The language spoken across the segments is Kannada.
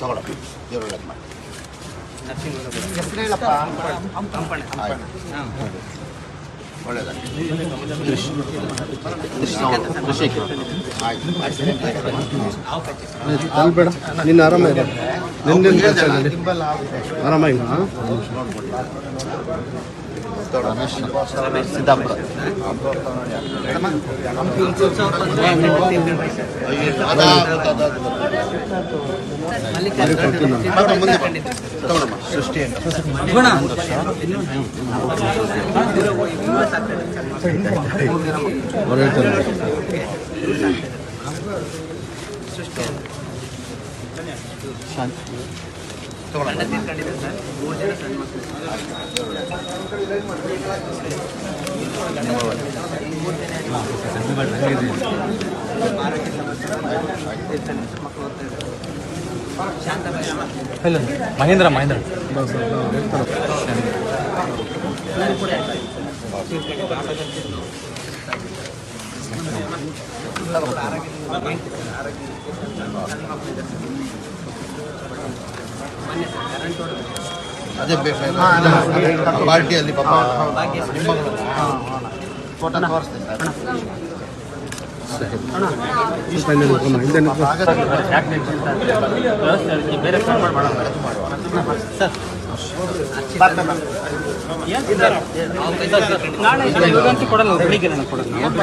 ತಗೊಳ ದೇವ್ರು ಒಳ್ಳೇದು ಮಾಡಿ ಹೆಸರು ಹೇಳಪ್ಪ ಆಯ್ತು ಬೇಡ ನಿನ್ನ ಅಲ್ಬೇಡ ನಿನ್ನ ಆರಾಮ ಇದೆ ನಿನ್ನೆ ಕೆಲಸ ಇದೆ ಟಿಂಬಲ್ ಆಗಿದೆ ಆರಾಮಾಗಿ ಸಿದ್ದಾಪುರ ತಗೊಳ್ಳಿ, ಮುಂದೆ ಬನ್ನಿ. ತಗೊಳಮ್ಮ ಸೃಷ್ಟಿ ಅವ್ರು ಹೇಳ್ತಾರೆ ಮಹೇಂದ್ರ ಮಹೇಂದ್ರ ಅದೇ ಪಾರ್ಟಿಯಲ್ಲಿ ಪಾಪ. ಫೋಟೋ ತೋರಿಸ್ತೀನಿ ಸರ್. ಬೇರೆ ಫೋನ್ ಮಾಡಿ ಮಾಡೋಣ ನಾಳೆ ಕೊಡಲ್ಲ ಬೆಳಿಗ್ಗೆ ಕೊಡಲ್ಲ. ಭೀಮಣ್ಣ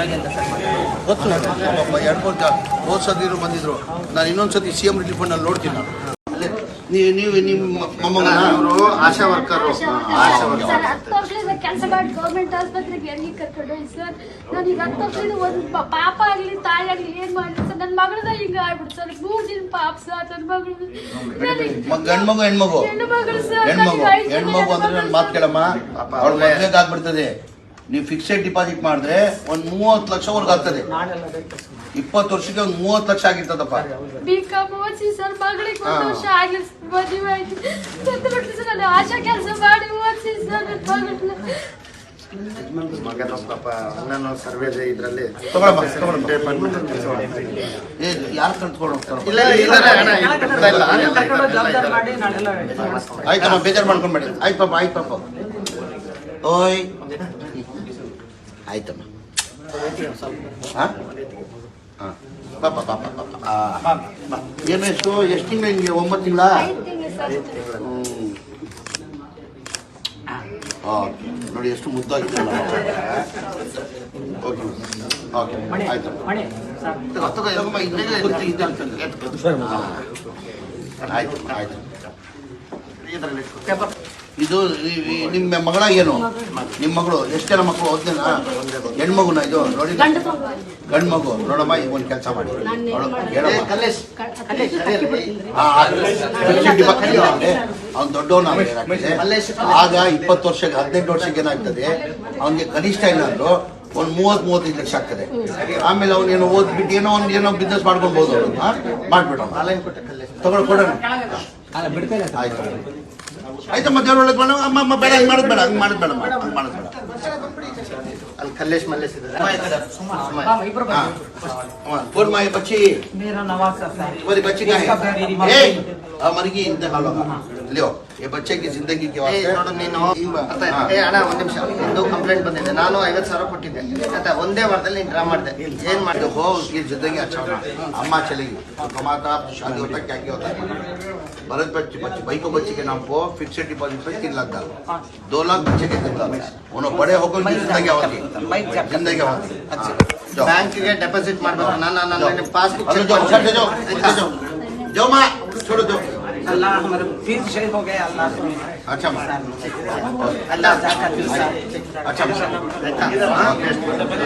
ಬಾ. ಗೊತ್ತು. ಪಾಪ ಎರಡು ಮೂರು ಜನ ಹೋದ್ ಸದಿರು ಬಂದಿದ್ರು. ನಾನು ಇನ್ನೊಂದ್ಸತಿ ಸಿ ಎಂ ರಿಲೀಫ್ ಫಂಡಲ್ಲಿ ನೋಡ್ತೀನಿ ನಾನು. ಅಲ್ಲೇ ನೀವು ನೀವು ನಿಮ್ಮ ಮೊಮ್ಮಗನ? ಅವರು Asha worker. Asha worker. Sir ಹತ್ತು ವರ್ಷದಿಂದ ಕೆಲಸ ಮಾಡಿ ಗೌರ್ಮೆಂಟ್ ಆಸ್ಪತ್ರೆಗೆ ಎಲ್ಲಿ ಕರ್ಕೊಂಡು ಹೋಗಿ ಸರ್? ನಾನು ಈಗ ಹತ್ತು ವರ್ಷದಿಂದ ಒಂದು ಪಾಪ ಆಗಲಿ ತಾಯಿ ಆಗಲಿ ಏನ್ ಮಾಡಲಿ ಸರ್? ನನ್ನ ಮಗಳದ ಹಿಂಗ ಆಗ್ಬಿಡ್ತು ಸರ್. ಮೂರು ದಿನ ಪಾಪ ಸರ್ ನನ್ನ ಮಗಳು. ನನಗೆ ಮಗು ಹೆಣ್ಮಗು? ಹೆಣ್ಮಗು. ಹೆಣ್ಮಗು ಅಂದ್ರೆ ನನ್ನ ಮಾತು ಕೇಳಮ್ಮ. ಪಾಪ ಅವ್ಳ ಒಳ್ಳೆ- ಆಗ್ಬಿಡ್ತದೆ. ನೀವು ಫಿಕ್ಸೆಡ್ ಡಿಪಾಸಿಟ್ ಮಾಡಿದ್ರೆ ಒಂದು ಮೂವತ್ತು ಲಕ್ಷವರೆಗೂ ಆಗ್ತದೆ. ಇಪ್ಪತ್ತು ವರ್ಷಕ್ಕೆ ಒಂದು ಮೂವತ್ತು ಲಕ್ಷ ಆಗಿರ್ತದಪ್ಪ. ಬಿ ಕಾಮ್ ಓದಿಸಿ ಸರ್ ಮಗಳಿಗೆ ಒಂದು ವರ್ಷ ಆಗ್ಲಿ ಸರ್ ಮದುವೆ ಆಯ್ತು. ಸತ್ತು ಬಿಟ್ರು ಸರ್ ನಾನು ಆಶಾ ಕೆಲಸ ಮಾಡಿ ಓದಿಸಿ ಸರ್ ನನ್ನ ಮಗಳು ಮಗನ ಪಾಪ ನಾನು ಸರ್ವೆ ಇದರಲ್ಲಿ. ಯಾರು ಕಲ್ತ್ಕೊಂಡು ಹೋಗ್ತಾರೆ ಇಲ್ಲ ಇಲ್ಲ ಅಣ್ಣ, ಇಲ್ಲ, ಇಲ್ಲ, ಇಲ್ಲ, ಇಲ್ಲ. ಆಯ್ತಮ್ಮ ಬೇಜಾರು ಮಾಡ್ಕೊಂಬೇಡಿ ಆಯ್ತು ಪಾಪ ಆಯ್ತು ಪಾಪ ಓಯ್. ಆಯ್ತಮ್ಮ. ಹಾಂ? ಹಾಂ. ಪಾಪ ಪಾಪ ಪಾಪ. ಏನು ಎಷ್ಟು? ಎಷ್ಟು ತಿಂಗಳು ನಿಮಗೆ ಒಂಬತ್ತು ತಿಂಗಳ? ಐದು ತಿಂಗಳು ಸರ್ ಓಕೆ. ನೋಡಿ ಎಷ್ಟು ಮುದ್ದಾಗಿದೆ ಓಕೆ ಓಕೆ. ಆಯ್ತು. ಇಲ್ಲೇ ಇದೆ, ಇದೆ ಅಂತಂದ್ರೆ. ಆಯ್ತು. ಆಯ್ತು ಇದರಲ್ಲಿ. ಇದು ನಿಮ್ಮ ಮಗಳ ಏನು ನಿಮ್ಮ ಮಗಳು ಎಷ್ಟು ಜನ ಮಕ್ಕಳು ಓದ್ತೇನ ಹೆಣ್ಮಗುನ ಇದು ನೋಡಿ ಗಂಡು ಮಗು. ನೋಡಮ್ಮ ಈಗ ಒಂದು ಕೆಲಸ ಮಾಡಿ. ಅವ್ನು ದೊಡ್ಡವನ ಆಗ ಇಪ್ಪತ್ತು ವರ್ಷಕ್ಕೆ ಹದಿನೆಂಟು ವರ್ಷಕ್ಕೆ ಏನಾಗ್ತದೆ ಅವನಿಗೆ ಕನಿಷ್ಠ ಇಲ್ಲ ಅಂದ್ರು ಒಂದು ಮೂವತ್ತು ಮೂವತ್ತೈದು ಲಕ್ಷ ಆಗ್ತದೆ ಆಮೇಲೆ ಅವನೇನೋ ಓದ್ಬಿಟ್ಟು ಏನೋ ಒಂದು ಏನೋ ಬಿಸ್ನೆಸ್ ಮಾಡ್ಕೊಳ್ಬೋದು ಅವನು ಮಾಡ್ಬಿಡೋಣ ತಗೊಳ್ ಕೊಡೋಣ ಆಯ್ತು ಆಯ್ತಮ್ಮ ದೇವ್ರೊಳಗೆ ಬೇಡ ಅಮ್ಮ ಅಮ್ಮ ಬೇಡ ಹಂಗೆ ಮಾಡೋದು ಬೇಡ ಹಂಗೆ ಮಾಡೋದು ಬೇಡ ಹಂಗೆ ಮಾಡೋದು ಬೇಡ ಅಲ್ಲಿ ಕಲ್ಲೇಶ್ ಮಲ್ಲೇಶ್ ಫೋನ್ ಮಾಡಿ ಬಚ್ಚಿ ಬರಿ ಬಚ್ಚಿ ಮರಿಗೆ ಇಂತ ಹಾಲು तुम्हारी बच्ची का इसका बेटी है बीमार ए है। मर गई इंतकाल होगा लियो ये बच्चे की जिंदगी के ಏ, वास्ते ನೋಡು ನೀನು ಈಗ- ಅರ್ಥ ಆಯ್ತಾ? ಹಾ. ಏ ಅಣ್ಣ ಒಂದ್ ನಿಮಿಷ ಒಂದು ಕಂಪ್ಲೇಂಟ್ ಬಂದಿದೆ ನಾನು ಐವತ್ತು ಸಾವಿರ ಕೊಟ್ಟಿದ್ದೆ ಆಯ್ತಾ ಒಂದೇ ವಾರದಲ್ಲಿ ನೀನು ಡ್ರಾ ಮಾಡಿದೆ ಏನ್ ಮಾಡಿದೆ देखो उसकी जिंदगी अच्छा होना अम्मा चलेगी तो कमाता शादी होता क्या क्या होता है भरत बच्चे बच्चे भाई को बच्चे के नाम को फिक्सेड डिपॉजिट पे तीन लाख डालो दो लाख बच्चे के तीन लाख उन्होंने बड़े होकर उनकी जिंदगी होती जिंदगी होती अच्छा जाओ ಬ್ಯಾಂಕ್ಗೆ ಡೆಪಾಸಿಟ್ ಮಾಡ್ಬೇಕು ನಾನು ನಾನು ಪಾಸ್ಬುಕ್ अरे जाओ उधर से जाओ उधर से जाओ जाओ माँ छोड़ो जाओ अल्लाह हमारे फिर शहीद हो गए अल्लाह को अच्छा माँ अल्लाह जाकर फिर सा- अच्छा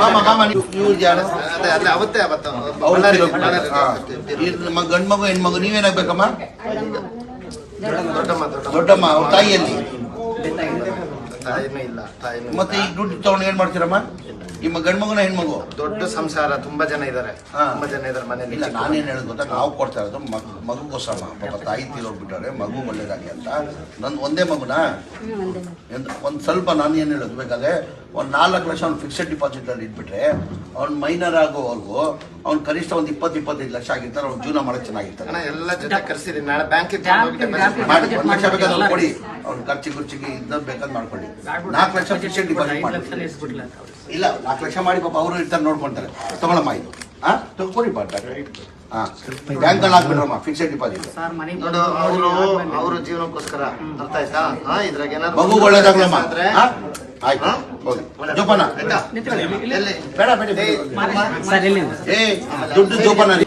ಮಾಮ ಮಾಮ ನೀವು ಯಾರು ಅದೇ ಅಲ್ಲೇ ಅವತ್ತೇ ಅವತ್ತು ಅವ್ರು ಬಳ್ಳಾರಿ- ತಿರುಗಿ- ಬಳ್ಳಾರಿ- ಹಾ. ಈ ನಮ್ಮ ಗಂಡು ಮಗು ಹೆಣ್ಮಗು ನೀವೇನಾಗ್ಬೇಕಮ್ಮ ದೊಡ್ಡಮ್ಮ ದೊಡ್ಡಮ್ಮ ದೊಡ್ಡಮ್ಮ ಅವ್ರ ತಾಯಿಯಲ್ಲಿ ತಾಯಿನೂ ಇಲ್ಲ ತಾಯಿನೂ ಇಲ್ಲ. ಮತ್ತೆ ಈಗ ದುಡ್ಡು ತಗೊಂಡು ಏನ್ ಮಾಡ್ತೀರಮ್ಮ ನಿಮ್ಮ ಗಂಡು ಮಗುನ ಹೆಣ್ಮಗು? ದೊಡ್ಡ ಸಂಸಾರ ತುಂಬಾ ಜನ ಇದ್ದಾರೆ ಹಾ. ತುಂಬಾ ಜನ ಇದ್ದಾರೆ ಮನೆಯಲ್ಲಿ ಇಲ್ಲ ನಾನೇನು ಹೇಳೋದು ಗೊತ್ತಾ? ನಾವು ಕೊಡ್ತಾ ಇರೋದು ಮಗು ಮಗುಗೋಸ್ಕರ ಪಾಪ ತಾಯಿ ತೀರೋಗ್ಬಿಟ್ಟಾರೆ ಮಗು ಒಳ್ಳೇದಾಗಿ ಅಂತ. ನನ್ನ ಒಂದೇ ಮಗುನಾ? ಎಂತ- ಒಂದ್ ಸ್ವಲ್ಪ ನಾನು ಏನು ಹೇಳೋದು ಬೇಕಾದ್ರೆ ಒಂದ್ ನಾಲ್ಕು ಲಕ್ಷ ಅವ್ನು ಫಿಕ್ಸೆಡ್ ಡಿಪಾಸಿಟ್ ಅಲ್ಲಿ ಇಟ್ಬಿಟ್ರೆ ಅವ್ನ್ ಮೈನರ್ ಆಗೋವರೆಗೂ ಅವ್ನು ಕನಿಷ್ಠ ಒಂದ್ ಇಪ್ಪತ್ತು ಇಪ್ಪತ್ತೈದು ಲಕ್ಷ ಆಗಿರ್ತಾರೆ ಅವ್ನು ಜೀವನ ಮಾಡಕ್ ಚೆನ್ನಾಗಿರ್ತಾನೆ ಅಣ್ಣ ಎಲ್ಲ ಜೊತೆ ಕರ್ಸಿದೀನಿ ನಾಳೆ ಬ್ಯಾಂಕ್ ಬ್ಯಾಂಕಿಗೆ- ಮಾಡಿ ಒಂದ್ ಲಕ್ಷ ಬೇಕಾದ್ರೆ ಕೊಡಿ. ಅವ್ನ ಖರ್ಚು ಖರ್ಚಿಗೆ ಇದ್ದ ಬೇಕಾದ್ ಮಾಡ್ಕೊಳ್ಳಿ. ನಾಲ್ಕು ಲಕ್ಷ ಫಿಕ್ಸೆಡ್ ಡಿಪಾಸಿಟ್ ಮಾಡಿ ಇಲ್ಲ ನಾಲ್ಕು ಲಕ್ಷ ಮಾಡಿ ಪಾಪ ಅವರು ಇರ್ತಾರೆ ನೋಡ್ಕೊಂತಾರೆ. ತಗೊಳಮ್ಮ ಇದು. ಹಾ ತಗೊಳ್ಳಿ ಬಾಟ ಹಾ ಬ್ಯಾಂಕಲ್ಲಿ ಹಾಕ್ಬಿಡ್ರಮ್ಮ ಫಿಕ್ಸೆಡ್ ಡಿಪಾಸಿಟ್ ಸರ್ ಮನೆ ನೋಡು ಅವರು ಅವ್ರ ಜೀವನಕ್ಕೋಸ್ಕರ. ಅರ್ಥ ಆಯ್ತಾ? ಹಾ ಇದ್ರಾಗ ಏನಾದ್ರು ಮಗು ಒಳ್ಳೇದಾಗ್ಲಮ್ಮ ಆಯ್ತು. ಹೋಗಿ ಜೋಪಾನ. ಆಯ್ತಾ? ಬೇಡ ಏ ದುಡ್ಡು ಜೋಪಾನ ರೀ